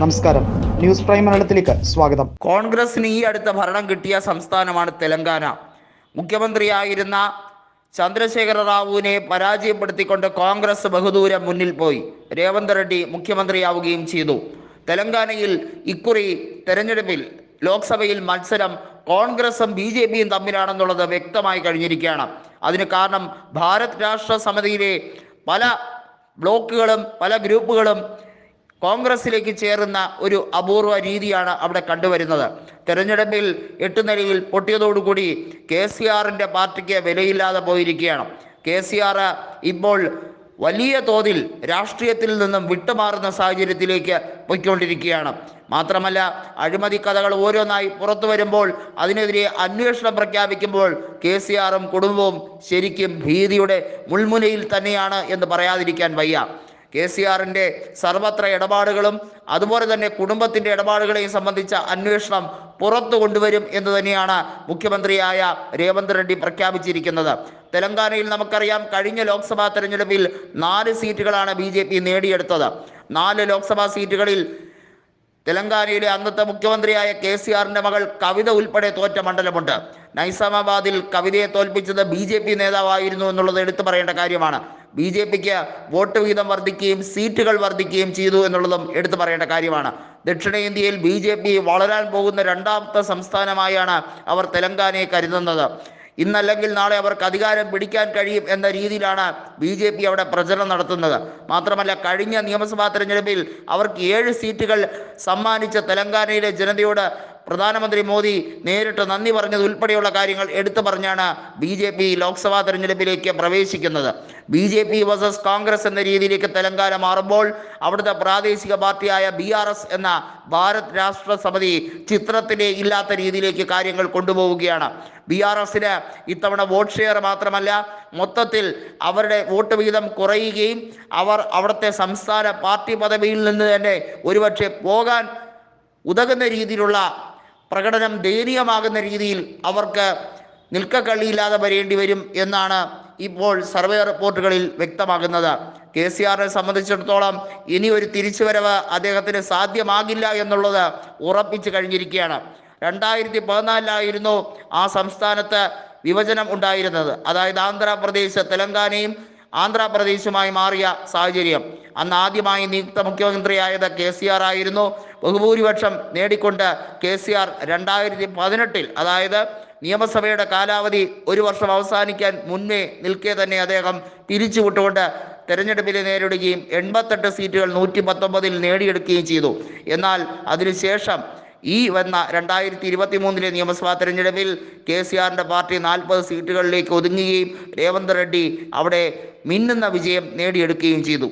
നമസ്കാരം. News prime മലയാളത്തിലേക്ക് സ്വാഗതം. കോൺഗ്രസിന് ഈ അടുത്ത ഭരണം കിട്ടിയ സംസ്ഥാനമാണ് തെലങ്കാന. മുഖ്യമന്ത്രിയായിരുന്ന ചന്ദ്രശേഖര റാവുവിനെ പരാജയപ്പെടുത്തിക്കൊണ്ട് കോൺഗ്രസ് ബഹുദൂരം മുന്നിൽ പോയി. രേവന്ത് റെഡ്ഡി മുഖ്യമന്ത്രിയാവുകയും ചെയ്തു. തെലങ്കാനയിൽ ഇക്കുറി തെരഞ്ഞെടുപ്പിൽ ലോക്സഭയിൽ മത്സരം കോൺഗ്രസും ബി ജെ പിയും തമ്മിലാണെന്നുള്ളത് വ്യക്തമായി കഴിഞ്ഞിരിക്കുകയാണ്. അതിന് കാരണം ഭാരത് രാഷ്ട്ര സമിതിയിലെ പല ബ്ലോക്കുകളും പല ഗ്രൂപ്പുകളും കോൺഗ്രസിലേക്ക് ചേരുന്ന ഒരു അപൂർവ രീതിയാണ് അവിടെ കണ്ടുവരുന്നത്. തെരഞ്ഞെടുപ്പിൽ എട്ട് നിലയിൽ പൊട്ടിയതോടുകൂടി കെ സി ആറിന്റെ പാർട്ടിക്ക് വിലയില്ലാതെ പോയിരിക്കുകയാണ്. കെ സി ആർ ഇപ്പോൾ വലിയ തോതിൽ രാഷ്ട്രീയത്തിൽ നിന്നും വിട്ടുമാറുന്ന സാഹചര്യത്തിലേക്ക് പോയിക്കൊണ്ടിരിക്കുകയാണ്. മാത്രമല്ല അഴിമതി കഥകൾ ഓരോന്നായി പുറത്തു വരുമ്പോൾ അതിനെതിരെ അന്വേഷണം പ്രഖ്യാപിക്കുമ്പോൾ കെ സി ആറും കുടുംബവും ശരിക്കും ഭീതിയുടെ മുൾമുനയിൽ തന്നെയാണ് എന്ന് പറയാതിരിക്കാൻ വയ്യ. കെ സി ആറിന്റെ സർവത്ര ഇടപാടുകളും അതുപോലെ തന്നെ കുടുംബത്തിന്റെ ഇടപാടുകളെയും സംബന്ധിച്ച അന്വേഷണം പുറത്തു കൊണ്ടുവരും എന്ന് തന്നെയാണ് മുഖ്യമന്ത്രിയായ രേവന്ത് റെഡ്ഡി പ്രഖ്യാപിച്ചിരിക്കുന്നത്. തെലങ്കാനയിൽ നമുക്കറിയാം കഴിഞ്ഞ ലോക്സഭാ തെരഞ്ഞെടുപ്പിൽ നാല് സീറ്റുകളാണ് ബി ജെ പി നേടിയെടുത്തത്. നാല് ലോക്സഭാ സീറ്റുകളിൽ തെലങ്കാനയിലെ അന്നത്തെ മുഖ്യമന്ത്രിയായ കെ സി ആറിന്റെ മകൾ കവിത ഉൾപ്പെടെ തോറ്റ മണ്ഡലമുണ്ട്. നൈസാമാബാദിൽ കവിതയെ തോൽപ്പിച്ചത് ബി ജെ പി നേതാവായിരുന്നു എന്നുള്ളത് എടുത്തു പറയേണ്ട കാര്യമാണ്. ബി ജെ പിക്ക് വോട്ട് വീതം വർദ്ധിക്കുകയും സീറ്റുകൾ വർദ്ധിക്കുകയും ചെയ്തു എന്നുള്ളതും എടുത്തു പറയേണ്ട കാര്യമാണ്. ദക്ഷിണേന്ത്യയിൽ ബി ജെ പി വളരാൻ പോകുന്ന രണ്ടാമത്തെ സംസ്ഥാനമായാണ് അവർ തെലങ്കാനയെ കരുതുന്നത്. ഇന്നല്ലെങ്കിൽ നാളെ അവർക്ക് അധികാരം പിടിക്കാൻ കഴിയും എന്ന രീതിയിലാണ് ബി ജെ പി അവിടെ പ്രചരണം നടത്തുന്നത്. മാത്രമല്ല കഴിഞ്ഞ നിയമസഭാ തെരഞ്ഞെടുപ്പിൽ അവർക്ക് ഏഴ് സീറ്റുകൾ സമ്മാനിച്ച തെലങ്കാനയിലെ ജനതയോട് പ്രധാനമന്ത്രി മോദി നേരിട്ട് നന്ദി പറഞ്ഞത് ഉൾപ്പെടെയുള്ള കാര്യങ്ങൾ എടുത്തു പറഞ്ഞാണ് ബി ജെ പി ലോക്സഭാ തെരഞ്ഞെടുപ്പിലേക്ക് പ്രവേശിക്കുന്നത്. B J P versus Congress എന്ന രീതിയിലേക്ക് തെലങ്കാന മാറുമ്പോൾ അവിടുത്തെ പ്രാദേശിക പാർട്ടിയായ ബി ആർ എസ് എന്ന ഭാരത് രാഷ്ട്ര സമിതി ചിത്രത്തിലെ ഇല്ലാത്ത രീതിയിലേക്ക് കാര്യങ്ങൾ കൊണ്ടുപോവുകയാണ്. ബി ആർ എസിന് ഇത്തവണ വോട്ട് ഷെയർ മാത്രമല്ല മൊത്തത്തിൽ അവരുടെ വോട്ട് വീതം കുറയുകയും അവർ അവിടുത്തെ സംസ്ഥാന പാർട്ടി പദവിയിൽ നിന്ന് തന്നെ ഒരുപക്ഷെ പോകാൻ ഉതകുന്ന രീതിയിലുള്ള പ്രകടനം ദയനീയമാകുന്ന രീതിയിൽ അവർക്ക് നിൽക്കക്കള്ളിയില്ലാതെ വരേണ്ടി വരും എന്നാണ് ഇപ്പോൾ സർവേ റിപ്പോർട്ടുകളിൽ വ്യക്തമാകുന്നത്. കെ സി ആറിനെ സംബന്ധിച്ചിടത്തോളം ഇനി ഒരു തിരിച്ചുവരവ് അദ്ദേഹത്തിന് സാധ്യമാകില്ല എന്നുള്ളത് ഉറപ്പിച്ചു കഴിഞ്ഞിരിക്കുകയാണ്. രണ്ടായിരത്തി പതിനാലിലായിരുന്നു ആ സംസ്ഥാനത്ത് വിഭജനം ഉണ്ടായിരുന്നത്. അതായത് ആന്ധ്രാപ്രദേശ് തെലങ്കാനയും ആന്ധ്രാപ്രദേശുമായി മാറിയ സാഹചര്യം. അന്ന് ആദ്യമായി നിയുക്ത മുഖ്യമന്ത്രിയായത് കെ സി ആർ ആയിരുന്നു. ബഹുഭൂരിപക്ഷം നേടിക്കൊണ്ട് കെ സി ആർ രണ്ടായിരത്തി പതിനെട്ടിൽ അതായത് നിയമസഭയുടെ കാലാവധി ഒരു വർഷം അവസാനിക്കാൻ മുന്നേ നിൽക്കെ തന്നെ അദ്ദേഹം പിരിച്ചുവിട്ടുകൊണ്ട് തെരഞ്ഞെടുപ്പിനെ നേരിടുകയും എൺപത്തെട്ട് സീറ്റുകൾ നൂറ്റി പത്തൊമ്പതിൽ നേടിയെടുക്കുകയും ചെയ്തു. എന്നാൽ അതിനുശേഷം ഈ വന്ന രണ്ടായിരത്തി ഇരുപത്തി മൂന്നിലെ നിയമസഭാ തെരഞ്ഞെടുപ്പിൽ കെ സി ആറിന്റെ പാർട്ടി നാൽപ്പത് സീറ്റുകളിലേക്ക് ഒതുങ്ങുകയും രേവന്ത് റെഡ്ഡി അവിടെ മിന്നുന്ന വിജയം നേടിയെടുക്കുകയും ചെയ്തു.